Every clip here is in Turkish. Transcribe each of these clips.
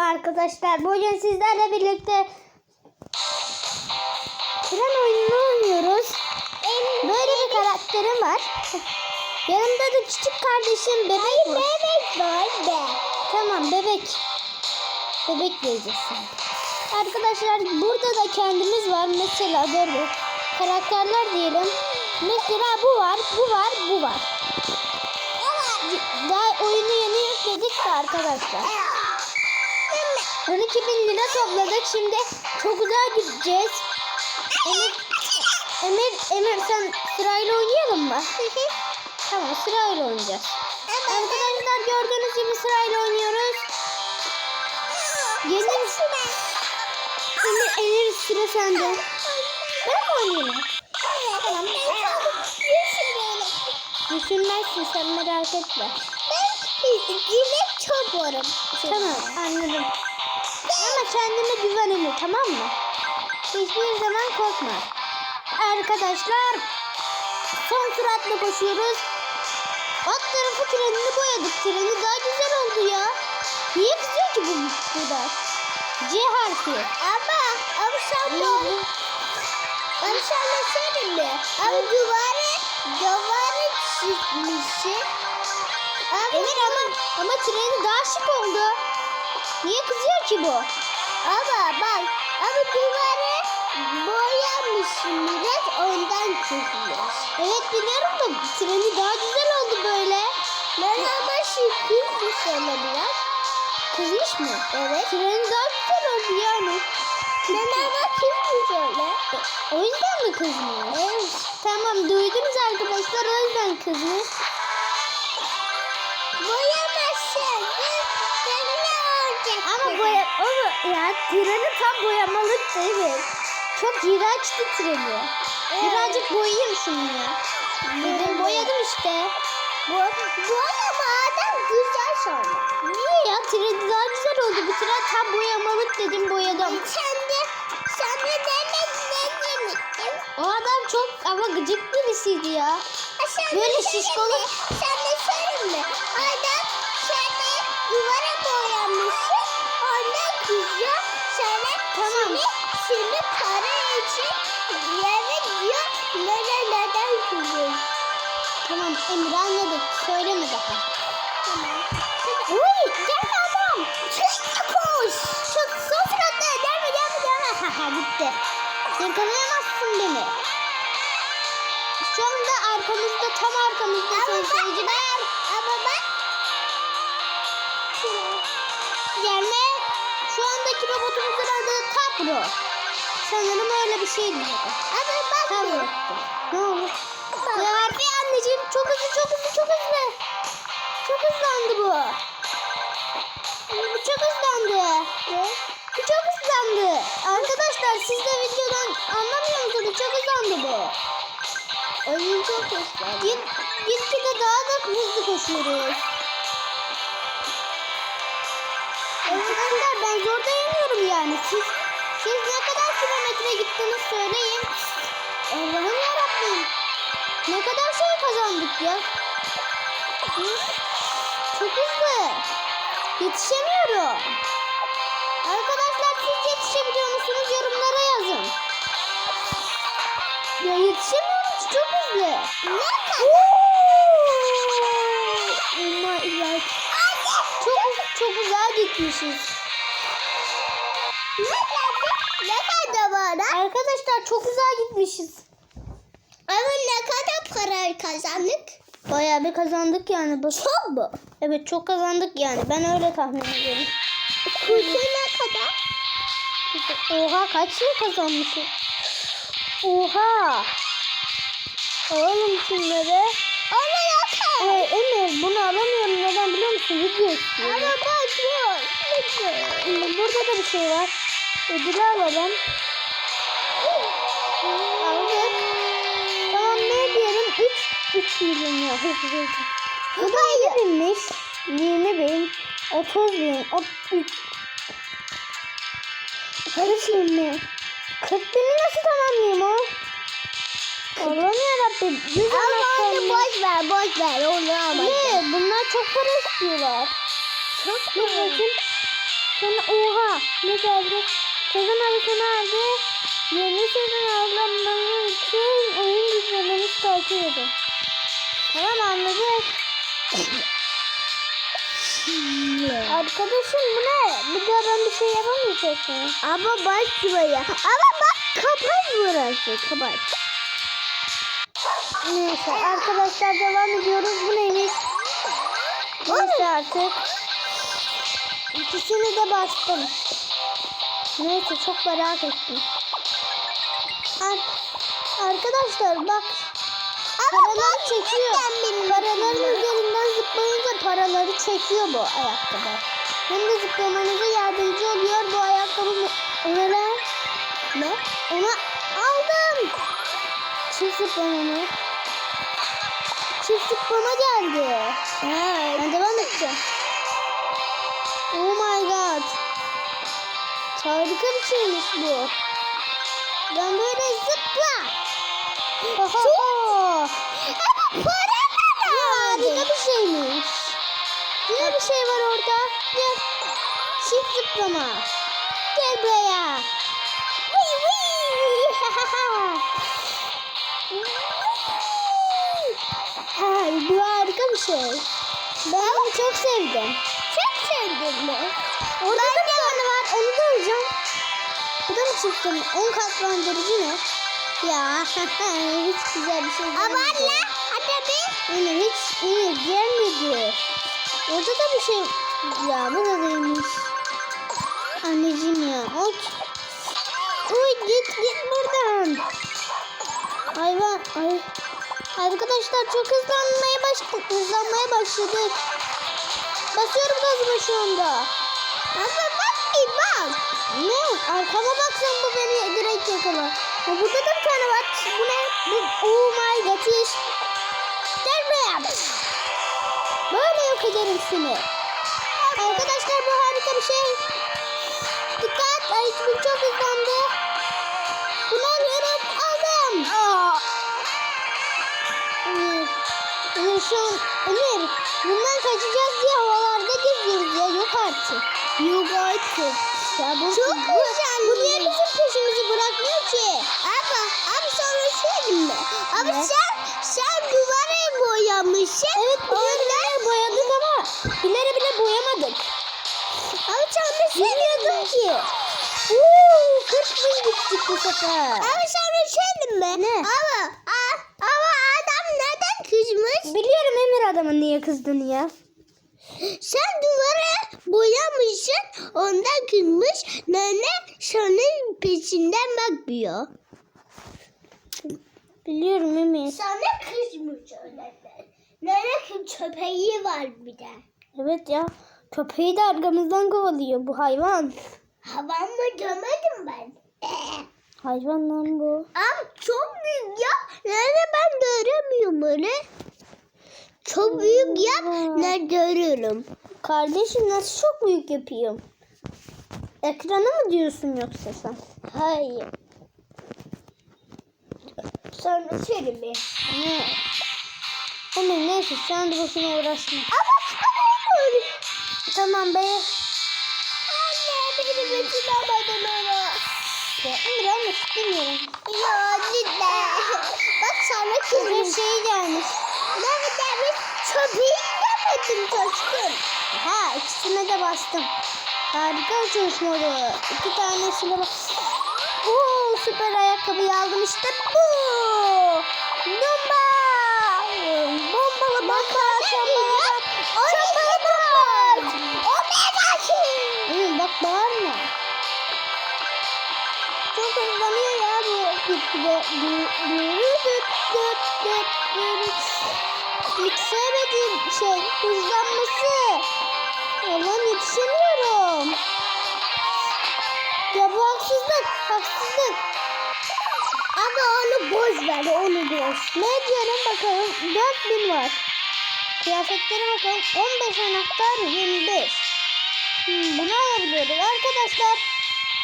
arkadaşlar. Bugün sizlerle birlikte tren oyununu oynuyoruz. Böyle bir karakterim var. Yanımda da küçük kardeşim bebek var. Bebek var be. Tamam bebek. Bebek diyeceksin. Arkadaşlar burada da kendimiz var. Mesela böyle karakterler diyelim. Mesela bu var, bu var, bu var. Daha oyunu yeni yükledik de arkadaşlar. 12 bin lira topladık. Şimdi çok güzel gideceğiz. Emir, Emir, Emir sen sırayla oynayalım mı? tamam sırayla oynayacağız. Arkadaşlar gördüğünüz gibi sırayla oynuyoruz. Gelir. Emir, Emir sıra sende. Ben mi oynayayım? Tamam. Düşünmezsin sen merak etme. Ben yemek çok varım. Tamam anladım. Kendine güvenili tamam mı? Hiçbir zaman korkma. Arkadaşlar son süratle koşuyoruz. Alt tarafı trenini boyadık. Treni daha güzel oldu ya. Niye kızıyor ki bu burada? C harfi. Ama ama sen doğru. Ama sen söyledin mi? Ama duvarı duvarı çizmişsin. Ama Emir ama ama treni daha şık oldu. Niye kızıyor ki bu? Ama bak ama duvarı boyamışsın biraz ondan çizmiş. Evet biliyorum da treni daha güzel oldu böyle. Ben ama şıkkızmış ona biraz. Kızmış mı? Evet. Treni daha güzel oldu yani. Ben ama kızmış öyle. O yüzden mi kızmıyor? Evet. Tamam duydunuz arkadaşlar o yüzden kızmış. Boyamazsın. Ya treni tam boyamalık değil. Çok iğrençti treni. Birazcık boyayayım ya. Dedim boyadım işte. Bu, bu ama adam güzel sonra. Niye ya treni daha güzel oldu. Bu tren tam boyamalık dedim boyadım. Sen de, sen de demek? O adam çok ama gıcık birisiydi ya. Sen Böyle söyleme. Sen de söyleme. Adam seni para için yere diyor. Neden neden kızıyorsun? Tamam Emir anladık. Söyleme daha. Tamam. Uy gelme adam. Çık koş. Çok son süratle gelme gelme gelme. Haha gitti. Yakalayamazsın beni. Şu anda arkamızda tam arkamızda Ama Sanırım öyle bir şeydi. Ama bak. Tapro. Ne olur? Harfi anneciğim çok hızlı çok hızlı çok hızlı. Çok hızlandı bu. Bu çok hızlandı. Bu çok hızlandı. Arkadaşlar siz de videodan anlamıyor musunuz? Çok hızlandı bu. Oyun çok hoşlandı. Git, gitgide daha da hızlı koşuyoruz. Arkadaşlar ben zor dayanıyorum yani. Siz, siz ne gittiniz söyleyin. Allah'ım yarabbim. Ne kadar şey kazandık ya. Çok hızlı. Yetişemiyorum. Arkadaşlar siz yetişebiliyor musunuz? Yorumlara yazın. Ya yetişemiyorum ki çok hızlı. Ne kadar? Oh. Çok çok güzel gitmişiz. Ne ha? Arkadaşlar çok güzel gitmişiz. Ama ne kadar para kazandık? Bayağı bir kazandık yani. Bu. Çok mu? Evet çok kazandık yani. Ben öyle tahmin ediyorum. Kursu ne kadar? Oha kaç şey kazanmışım. Oha. Alalım şunları. Ama Ee, yakar. Emir bunu alamıyorum. Neden biliyor musun? Video Ama istiyorum. bak yok. Lütfen. Şimdi burada da bir şey var. Ödülü alalım. Aldık. Tamam ne diyelim? 3 3 milyon ya. Bu da 50 binmiş. 20 bin. 30 bin. 33. 40 bin mi? 40 bini nasıl tamamlayayım o? Allah'ım yarabbim. Ama onu boş ver boş ver onu alma. Ne? Bunlar çok para istiyorlar. Çok bakayım. Sonra oha ne geldi? Sezon arasını aldı. Yeni sezon alınması için oyun güçlememiz takip edin. Tamam anladık. Arkadaşım bu ne? Bir daha ben bir şey yapamayacak? Ama bak şuraya. Ama bak kapat burası. Kapat. Neyse arkadaşlar devam ediyoruz. Bu neymiş? Neyse artık. İkisini de bastım. Neyse çok merak ettim. Ar- arkadaşlar bak. Paralar çekiyor. Paraların üzerinden zıplayınca paraları çekiyor bu ayakkabı. Hem de zıplamanıza yardımcı oluyor bu ayakkabı. lan. Ne? Ona aldım. Çift zıplamamı. Çift zıplama geldi. Evet. Ben devam edeceğim. Oh my god. Harika bir şeymiş bu. Ben böyle zıpla. Ama para da Harika bir şeymiş. Yine bir şey var orada. Gel. Çift zıplama. Gel buraya. Vıy vıy. Ha, bu harika bir şey. Ben bunu çok sevdim. Çok sevdim mi? Orada da bir tane var. Onu da alacağım. Bu da mı çıktı? 10 katlandırıcı ne? Ya hiç güzel bir şey değil. Ama anne. Hadi bir. Yine hiç iyi gelmedi. Orada da bir şey. Ya bu da değilmiş. Anneciğim ya. Oy. Uy git git buradan. Hayvan. Ay. Arkadaşlar çok hızlanmaya başladık. Hızlanmaya başladık. Basıyorum gazıma şu anda. Ama bak bak. Ne? Arkama baksan bu beni direkt yakalar. Ha, burada da bir tane var. Bu ne? Bu, oh my god. Gel buraya. Böyle yok ederim seni. Arkadaşlar bu harika bir şey. Dikkat. Ay bu çok hızlandı. Bunu alıyorum. Aldım. Emir. Emir an Emir. Bundan kaçacağız diye havalarda geziyoruz ya. Yok artık. Yok artık. Ya bu, Çok bu, güzel. Bu niye bizim peşimizi bırakmıyor ki? Ama abi sonra söyleyeyim mi? Ama Ne? sen sen duvarı boyamışsın. Evet biliyorum boyadık ama ileri bile boyamadık. Ama sen de Bilmiyordum ki. Uuu 40 bin gittik bu sefer. Ama sonra söyleyeyim mi? Ne? Ama a- ama adam neden kızmış? Biliyorum Emir adamın niye kızdığını ya. Sen duvara boyamışsın ondan kızmış. Nene senin peşinden bakmıyor. Biliyorum Emir. Sana kızmış öyle. Nene kız köpeği var bir de. Evet ya. Köpeği de arkamızdan kovalıyor bu hayvan. Havamı gömedim ben. Hayvan lan bu. Am çok büyük ya. Nene ben göremiyorum öyle. Çok büyük yap. Ne görüyorum. Kardeşim nasıl çok büyük yapayım? Ekrana mı diyorsun yoksa sen? Hayır. Sonra söyle bir. Ne? Emir neyse sen de boşuna uğraşma. Ama böyle. Tamam be. Anne beni bitiremadın onu. Ya Emir almak istemiyorum. Ya lütfen. Bak sana Bir kızmış. şey gelmiş. Ne mi demiş? Demedim çocuğum. Ha ikisine de bastım. Harika çalışmadı. İki tanesine bas. Oo süper ayakkabıyı aldım işte bu. Bomba. Bombalı bomba. Bombalı Oraya bak. Omega Hı, bak bağırma. Çok hızlanıyor ya bu gitgide. Hiç sevmediğim şey hızlanması. Allah'ım yetişemiyorum. Ya bu haksızlık, haksızlık. Ama onu boş ver, onu boş. Ne diyorum bakalım. 4000 var. Kıyafetlere bakalım. 15 anahtar 25. Hmm, bunu alabiliyoruz. Arkadaşlar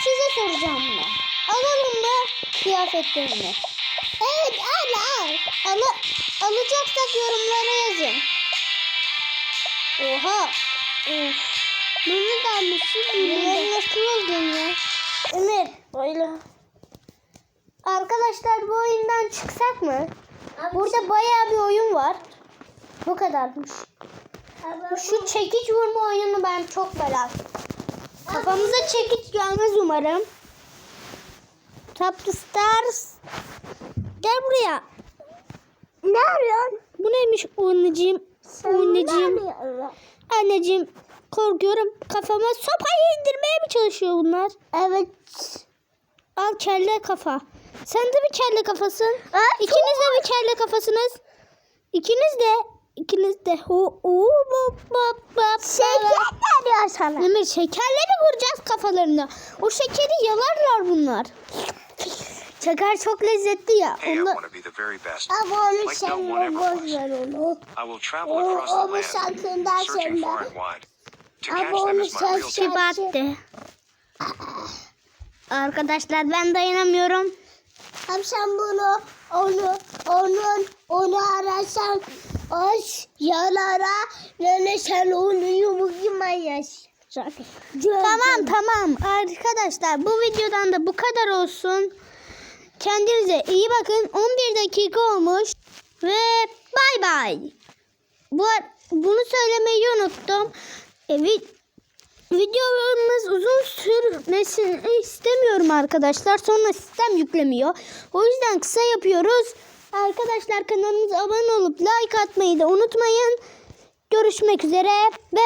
size soracağım bunu. Alalım mı kıyafetlerini? Evet al al. Al alacaksak yorumlara yazın. Oha. Of. Bunu da almışsın, bunu böyle. Arkadaşlar bu oyundan çıksak mı? Burada bayağı bir oyun var. Bu kadarmış. Şu çekiç vurma oyununu ben çok merak. Kafamıza çekiç gelmez umarım. Top the Stars. Gel buraya. Ne arıyorsun? Bu neymiş anneciğim? Anneciğim. Anneciğim korkuyorum. Kafama sopayı indirmeye mi çalışıyor bunlar? Evet. Al kelle kafa. Sen de bir kelle kafasın. Aa, İkiniz de bir kelle kafasınız. İkiniz de. ikiniz de. Hu, hu, bu, bu, bu, Şeker veriyor sana. Emir şekerle mi vuracağız kafalarına? O şekeri yalarlar bunlar. Şeker çok lezzetli ya. Hey, I Onlar... want to be the very best. Ama onu sen boş ver onu. O- onu Ama catch them onu sen-. Şibattı. Arkadaşlar ben dayanamıyorum. Hem sen bunu onu onun onu ararsan aç yalara yani sen onu yumurtamayız. Tamam tamam arkadaşlar bu videodan da bu kadar olsun. Kendinize iyi bakın. 11 dakika olmuş ve bay bay. Bu bunu söylemeyi unuttum. E, vi- videomuz uzun sürmesini istemiyorum arkadaşlar. Sonra sistem yüklemiyor. O yüzden kısa yapıyoruz. Arkadaşlar kanalımıza abone olup like atmayı da unutmayın. Görüşmek üzere ve